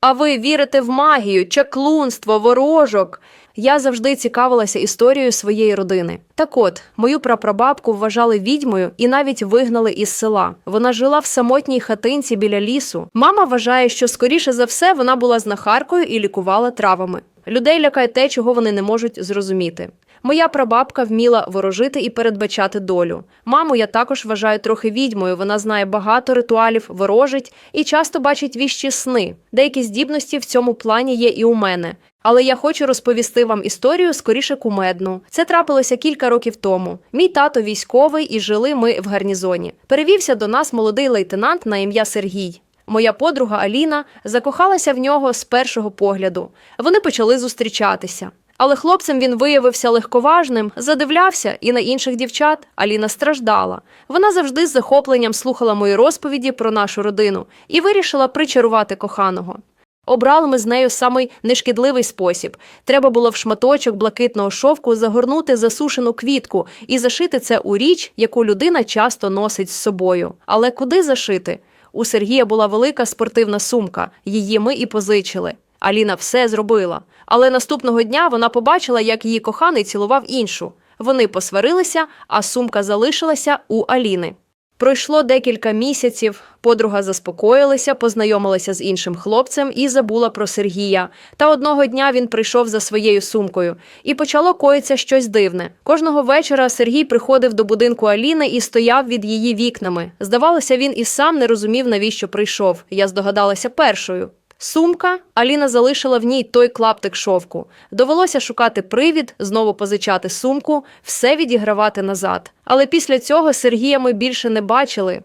А ви вірите в магію, чаклунство, ворожок? Я завжди цікавилася історією своєї родини. Так от, мою прапрабабку вважали відьмою і навіть вигнали із села. Вона жила в самотній хатинці біля лісу. Мама вважає, що скоріше за все вона була знахаркою і лікувала травами. Людей лякає те, чого вони не можуть зрозуміти. Моя прабабка вміла ворожити і передбачати долю. Маму я також вважаю трохи відьмою. Вона знає багато ритуалів, ворожить і часто бачить віщі сни. Деякі здібності в цьому плані є і у мене. Але я хочу розповісти вам історію скоріше кумедну. Це трапилося кілька років тому. Мій тато військовий, і жили ми в гарнізоні. Перевівся до нас молодий лейтенант на ім'я Сергій. Моя подруга Аліна закохалася в нього з першого погляду. Вони почали зустрічатися. Але хлопцем він виявився легковажним, задивлявся і на інших дівчат. Аліна страждала. Вона завжди з захопленням слухала мої розповіді про нашу родину і вирішила причарувати коханого. Обрали ми з нею самий нешкідливий спосіб. Треба було в шматочок блакитного шовку загорнути засушену квітку і зашити це у річ, яку людина часто носить з собою. Але куди зашити? У Сергія була велика спортивна сумка, її ми і позичили. Аліна все зробила. Але наступного дня вона побачила, як її коханий цілував іншу. Вони посварилися, а сумка залишилася у Аліни. Пройшло декілька місяців. Подруга заспокоїлася, познайомилася з іншим хлопцем і забула про Сергія. Та одного дня він прийшов за своєю сумкою, і почало коїться щось дивне. Кожного вечора Сергій приходив до будинку Аліни і стояв від її вікнами. Здавалося, він і сам не розумів, навіщо прийшов. Я здогадалася першою. Сумка Аліна залишила в ній той клаптик шовку. Довелося шукати привід, знову позичати сумку, все відігравати назад. Але після цього Сергія ми більше не бачили.